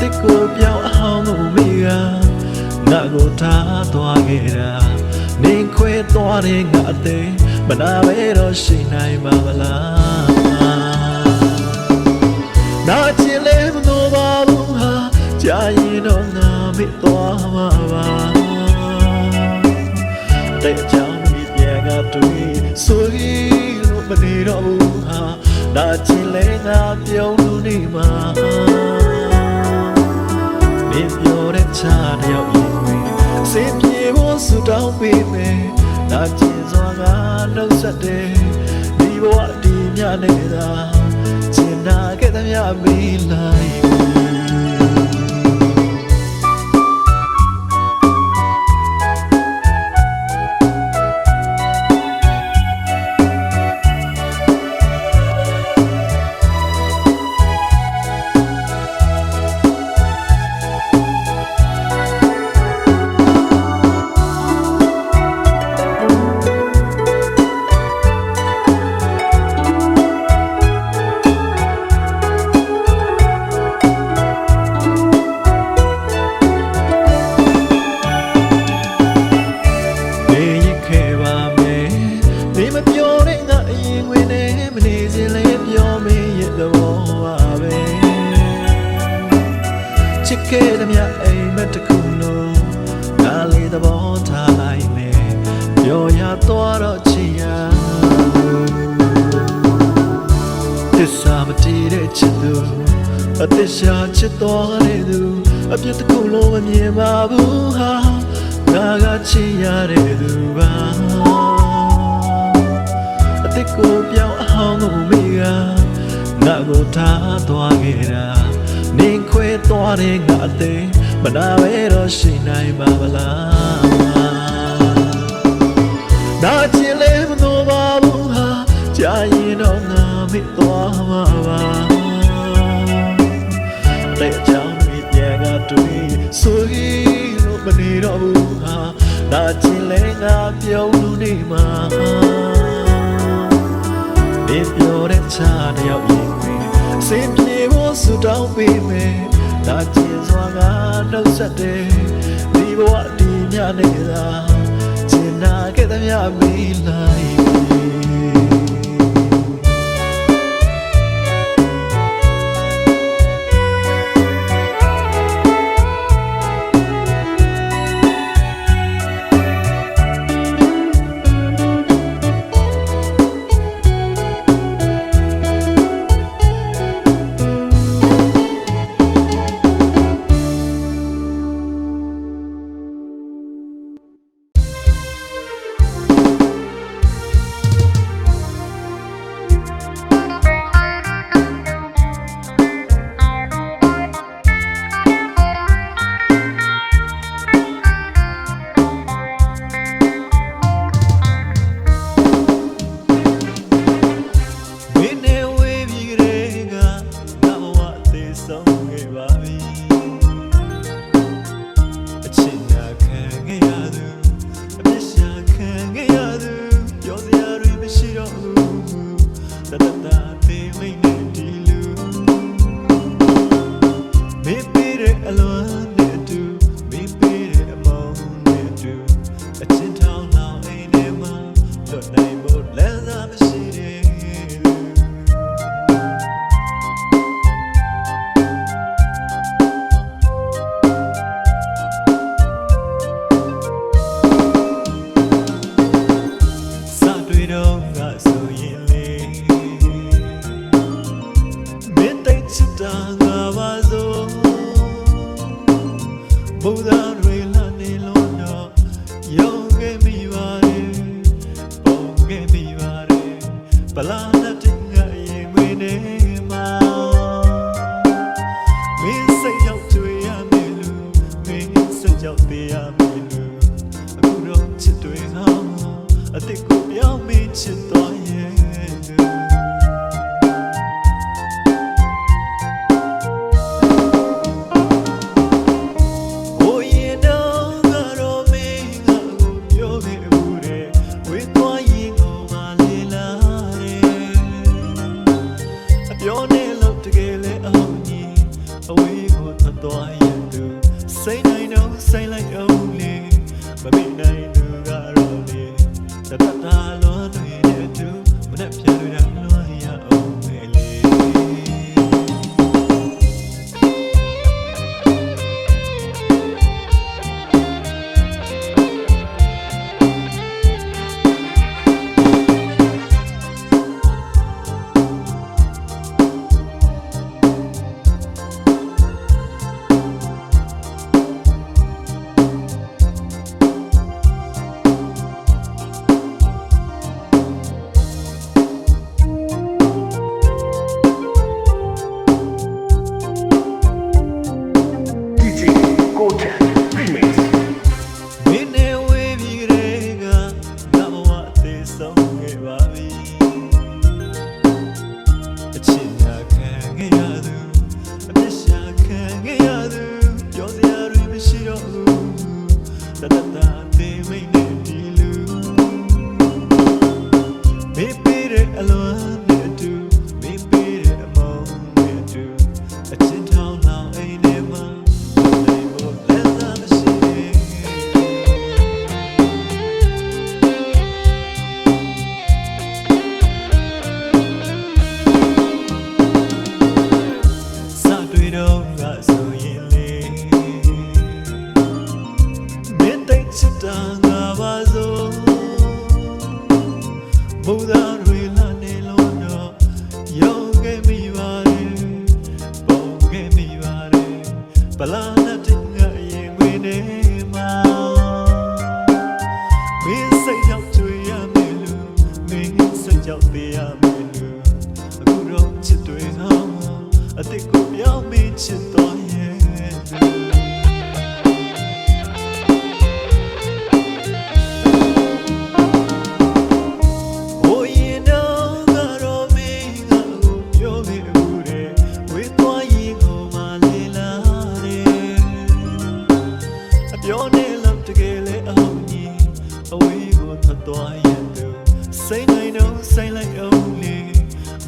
အသက်ကိုပြောင်းအောင်လို့မိကငါကိုထားသွားခဲ့တာနေခွဲသွားတဲ့ငါအသေးမနာပဲတော့ရှိနိုင်ပါမလားနာချင်လဲမလို့ပါဘူးဟာကြာရင်တော့ငါမေ့သွားမှာပါတဲ့ကြောင့်ဒီပြန်ကတွေ့ဆိုရင်လို့မနေတော့ဘူးဟာနာချင်လဲငါပြုံးလို့နေမှာ မင်းပြောတဲ့ချာတယောက်ရင်ဝင်စေပြေဖို့ဆူတောင်းပေးမယ်နာချင်စွာကနှုတ်ဆက်တယ်ဒီဘဝဒီညနေတာကျင်နာခဲ့သမျှမေးလိုက် ချစ်ခဲ့တဲ့မြတ်အိမ်မက်တစ်ခုလုံးငါလေးသဘောထားလိုက်မယ်ပြောရသွားတော့ချင်ရသစ္စာမတည်တဲ့ချစ်သူအသက်ရှာချစ်တော်တဲ့သူအပြစ်တစ်ခုလုံးမမြင်ပါဘူးဟာငါကချင်ရတဲ့သူပါအသက်ကိုပြောင်းအောင်လို့မိကငါကိုထားသွားခဲ့တာနေ ခွဲသွားတဲ့ငါအသေးမနာပဲတော့ရှိနိုင်ပါမလားနာကျင်လဲမလို့ပါဘူးဟာကြာရင်တော့ငါမေ့သွားမှာပါတဲ့ကြောင့်မိပြန်ကတွေ့ဆိုရင်လို့မနေတော့ဘူးဟာနာကျင်လဲငါပြုံးလို့နေမှာမင်းပြောတဲ့ချာတယောက်ရင်ဝင်စင်ပြေဖို့ ဆူတောင်းပေးမယ်နာကျင်စွာငါနှုတ်ဆက်တယ်ဒီဘဝဒီညနေတာကျင်နာခဲ့သမျှမေးလိုက်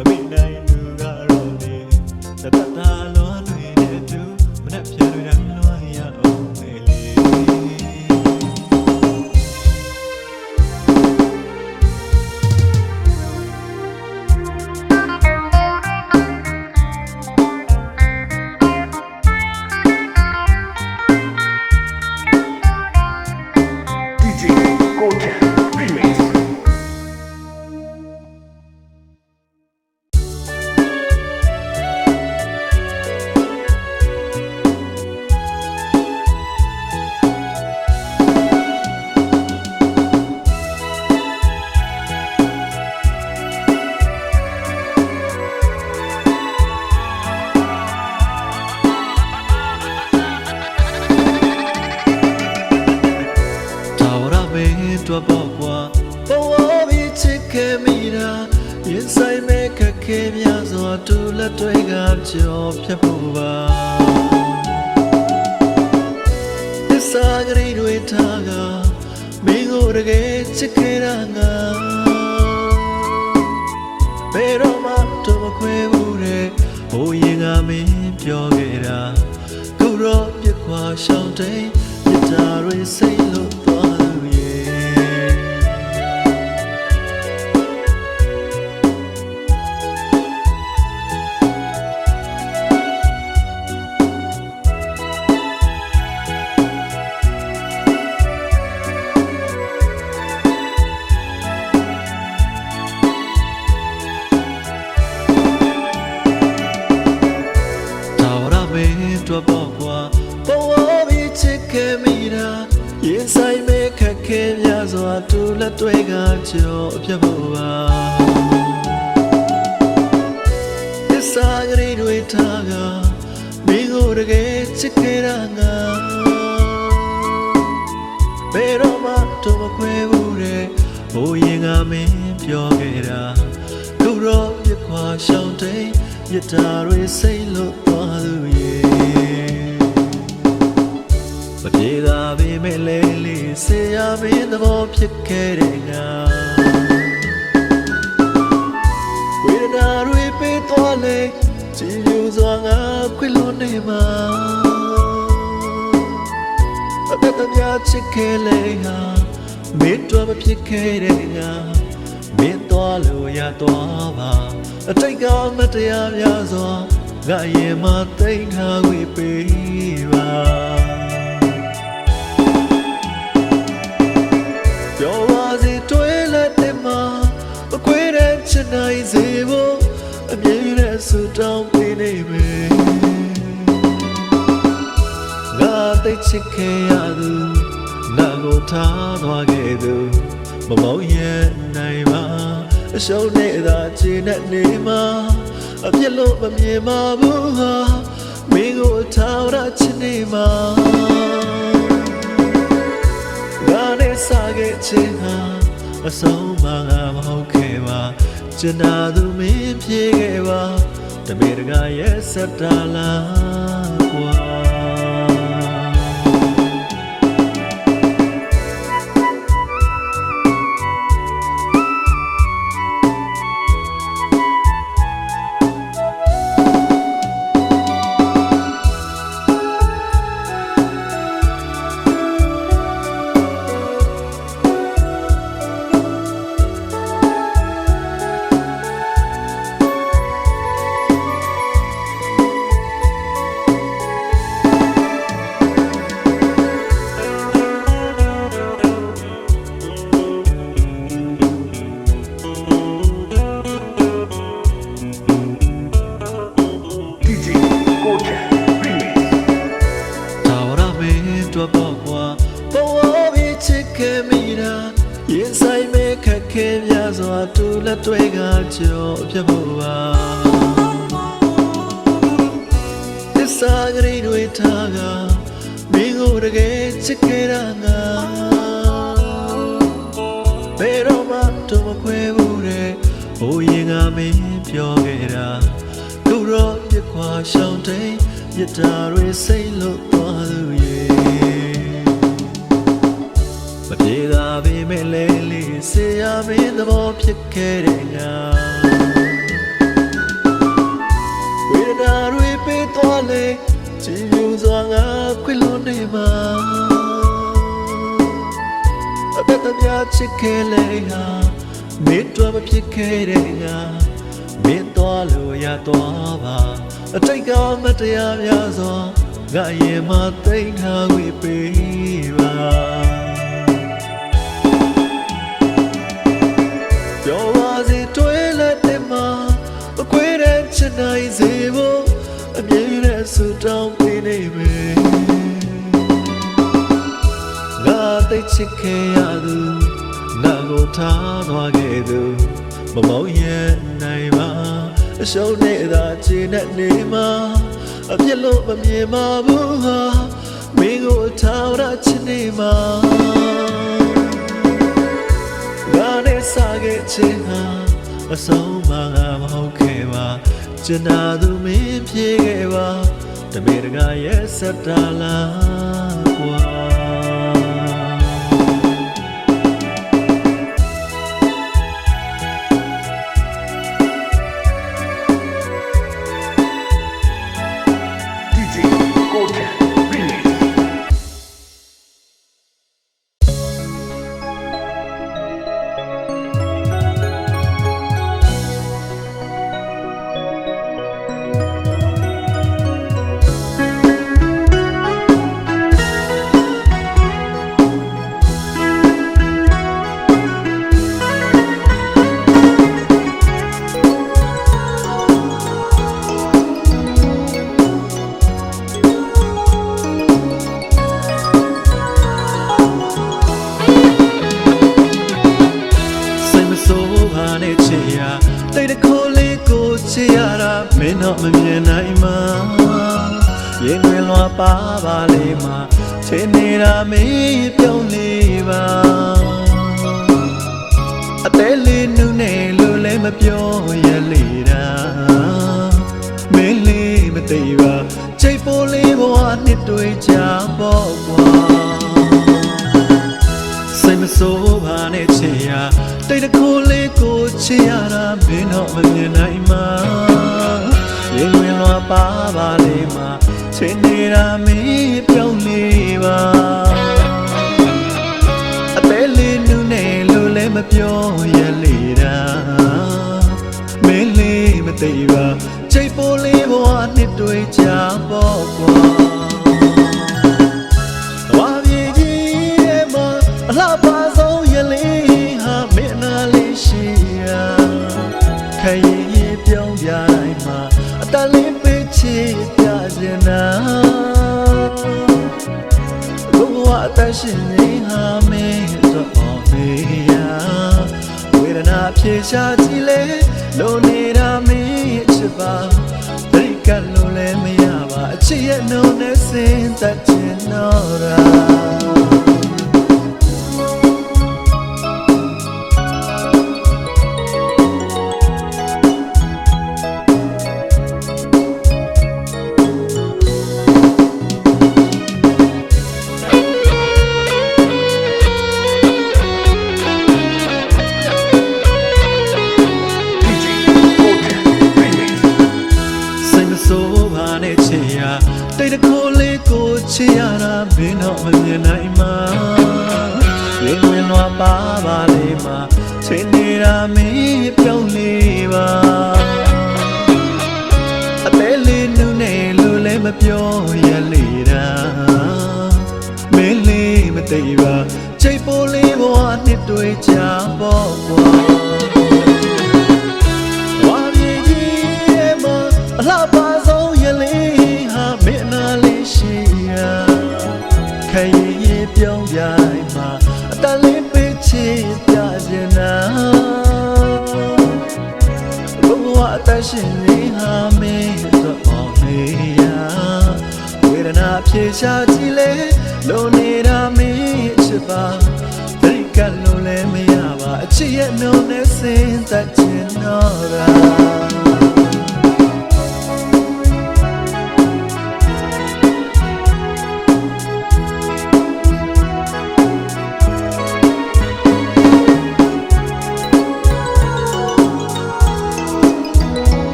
မမိနိုင်သူကတော့ဒီသတ္တ လက်တွေကကြော်ဖြစ်ဖို့ပါသစ္စာကလေးတွေထားကမင်းကိုတကယ်ချစ်ခဲ့တာငါဘယ်တော့မှတော့မခွဲဘူးတဲ့ဘိုးရင်ကမင်းပြောခဲ့တာခုတော့ပြခွာရှောင်တိတ်ပြတာတွေစိတ် တာခုတော့ပြခွာရှောင်းတဲ့မြတ်တာတွေစိတ်လို့သွားသူရဲ့မပြေသာပေမဲ့လေလေးဆေးရမင်းသဘောဖြစ်ခဲ့တဲ့ငါဝေဒနာတွေပေးသွားလေကြည်ညိုစွာငါခွေလို့နေမှာအသက်တများချစ်ခဲ့လေဟာမင်းတော်မဖြစ်ခဲ့တဲ့ငါ မင်းသွားလို့ရသွားပါအတိတ်ကမတရားများစွာငါရင်မသိမ်းထားဝေးပေးပါပြောပါစေတွေ့လက်တဲ့မှာမကွေးတဲ့ချင်နိုင်စေဖို့အမြဲတမ်းဆူတောင်းပေးနေမယ်ငါသိချစ်ခဲ့ရသူငါကိုထားသွားခဲ့သူ မမောင်းရဲ့နိုင်ပါအရှုံးနဲ့သာခြေနဲ့နေမှာအပြစ်လို့မမြင်ပါဘူးဟာမင်းကိုထားရချင်နေမှာငါနဲ့စားခဲ့ခြင်းဟာအဆုံးမငါမဟုတ်ခဲ့ပါကျန်တာသူမင်းပြေခဲ့ပါတမေတကာရဲ့စက်တာလားကွာ ခက်ခဲများစွာတူလက်တွေကကြောအပြတ်ဖို့ပါသစ္စာကလေးတွေထားကမင်းကိုတကယ်ချစ်ခဲ့တာငါဘယ်တော့မှတော့မခွဲဘူးတဲ့ဟိုရင်ကမင်းပြောခဲ့တာခုတော့ပြခွာရှောင်းတဲ့မြတ်တာတွေစိတ်လို့သွား မပြေသာပေမဲ့လေလေးဆေးရမင်းသဘောဖြစ်ခဲ့တဲ့ငါဝေဒနာတွေပေးသွားလေကြည်ညိုစွာငါခွေလို့နေမှာအသက်တများချစ်ခဲ့လေဟာမင်းတော်မဖြစ်ခဲ့တဲ့ငါမင်းတော်လို့ရသွားပါအတိတ်ကမတရားများစွာငါရင်မသိမ်းထားဝေးပေးပါ ပြောပါစေတွေ့လက်တဲ့မှာမကွေးတဲ့ချင်နိုင်စေဖို့အမြဲတမ်းဆူတောင်းပေးနေမယ်ငါသိချစ်ခဲ့ရသူငါကိုထားသွားခဲ့သူမမောင်းရဲ့နိုင်ပါအရှုံးနဲ့သာခြေနဲ့နေမှာအပြစ်လို့မမြင်ပါဘူးဟာမင်းကိုထားရချင်နေမှာငါနဲ့ စားခဲ့ခြင်းဟာအဆုံးမငါမဟုတ်ခဲ့ပါကျန်တာသူမင်းပြေခဲ့ပါတမေတကာရဲ့စက်တာလားကွာ မေးပြုံးလေးပါအသေးလေးနုနဲ့လို့လည်းမပြောရလေတာမင်းလေးမသိပါချိတ်ပိုးလေးဘဝနှစ်တွေ့ကြပေါ့ကွာစိတ်မဆိုးပါနဲ့ချင်ရတိတ်တခိုးလေးကိုချင်ရတာမင်းတော့မမြင်နိုင်မှာရင်ဝင်လွာပါပါလေးမှာ ချင်နေတာမင်းပြုံးလေးပါအသေးလေးနုနဲ့လို့လည်းမပြောရလေတာမင်းလေးမသိပါချိတ်ပိုးလေးဘဝနှစ်တွေ့ကြပေါ့ကွာ ရားအတရှင်နေဟာမင်းဆိုအောင်နေရာဝေဒနာဖြေရှားကြည့်လေလုံနေတာမင်းချစ်ပါတရိကလို့လည်းမရပါအချစ်ရဲ့နှုံနဲ့စင်တတ်ချင်တော့တာ င် ဖြေရှားကြည့်လေလုံနေတာမင်းချစ်ပါတရိကလုံးလည်းမရပါအချစ်ရဲ့နှုံနဲ့စင်တတ်ချင်တော့တာ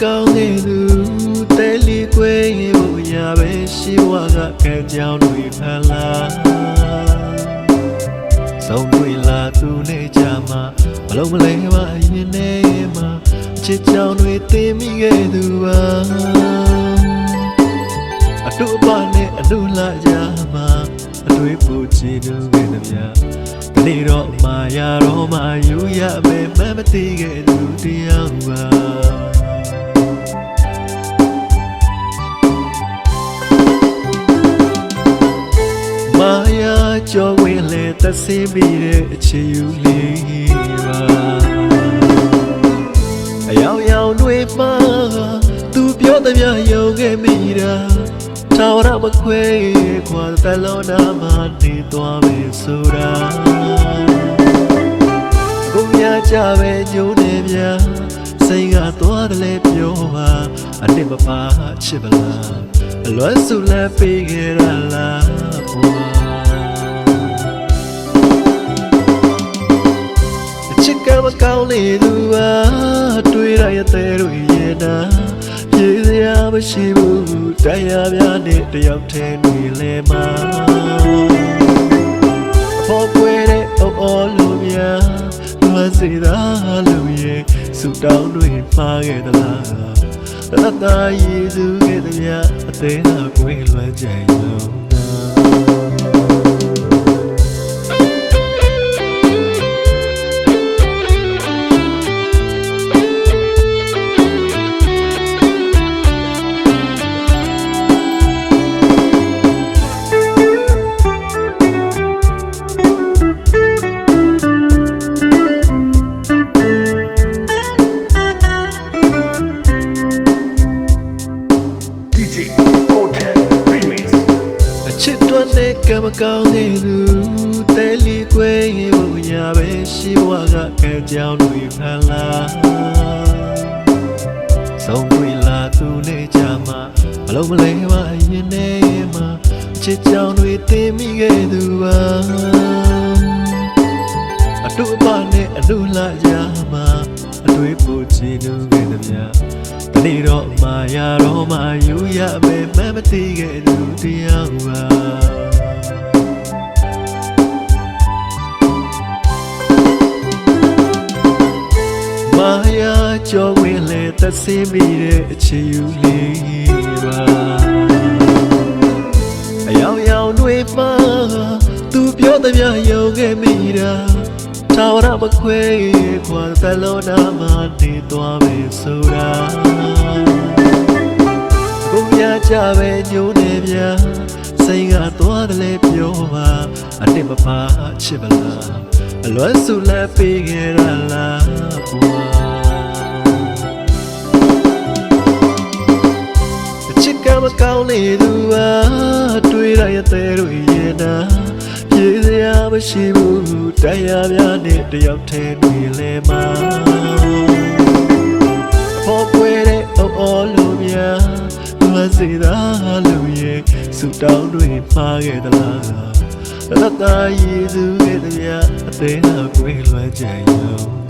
ကမကောင်းခဲ့သူတဲလီကွေးဖို့ရပဲရှိဝါကကဲကြောင်တွေဖန်လာဆုံးတွေလာသူနေကြမှာမလုံးမလဲပါရင်နေမှာအချစ်ကြောင်တွေတင်မိခဲ့သူပါအတူပါနဲ့အတူလာကြမှာအတွေ့ပူချီသူခဲ့သည်များဒီနေ့တော့မာယာတော့မာယူရမယ်မမသိခဲ့သူတရားပါ ကြောဝင်လေသစေးပြီးတဲ့အချီယူလေးပါအယောင်ယောင်တွေမှာသူပြောသမျှယုံခဲ့မိတာထာဝရမခွဲခွာတလုံးနာမှနေသွားပြီဆိုတာဘုံရကြပဲညိုးနေဗျာစိတ်ကသွားတယ်လေပြောပါအနစ်မပါချစ်ပလားအလွမ်းစုလည်းပေးခဲ့ရလားဘွာအ ကကမကောင်းလေသူဟာတွေ့ရရတဲ့တို့ရဲ့နာပြေစရာမရှိဘူးတရားများနဲ့တယောက်တည်းနေလဲမှာဖော်ပွေတဲ့အော်အော်လူများလွမ်းစေတာလူရဲ့ဆူတောင်းတွေမှားခဲ့သလားတသက်သာရည်သူခဲ့တဲ့များအသေးသာကိုယ်လွမ်းကြိုင် ယူရမယ်မမသိခဲ့သူတရားပါမာယာကြောဝင်လေသက်စင်းမိတဲ့အချီယူလေးပါအယောင်ယောင်တွေမှာသူပြောသမျှယုံခဲ့မိတာထာဝရမခွဲခွာသလုံးနာမှာတည်သွားမယ်ဆိုတာ ကိုမြကြပဲညိုးနေမြစိတ်ကသွားတယ်လေပြောပါအတစ်မပါချစ်ပါလားအလွမ်းစုလက်ပေးခဲ့ရလားဘွာအချစ်ကမကောင်းလေသူဟာတွေ့ရတဲ့တို့ရဲ့နာပြေစရာမရှိဘူးတရားများနဲ့တယောက်တည်းနေလဲမှာဖော်ပွေတဲ့အော်အော်လူများ လွမ်းစေတာလူရဲ့ဆူတောင်းတွေမှားခဲ့သလားရတ္တာရည်သူရဲ့တရားအသေးအကွယ်လွှမ်းကြံရုံ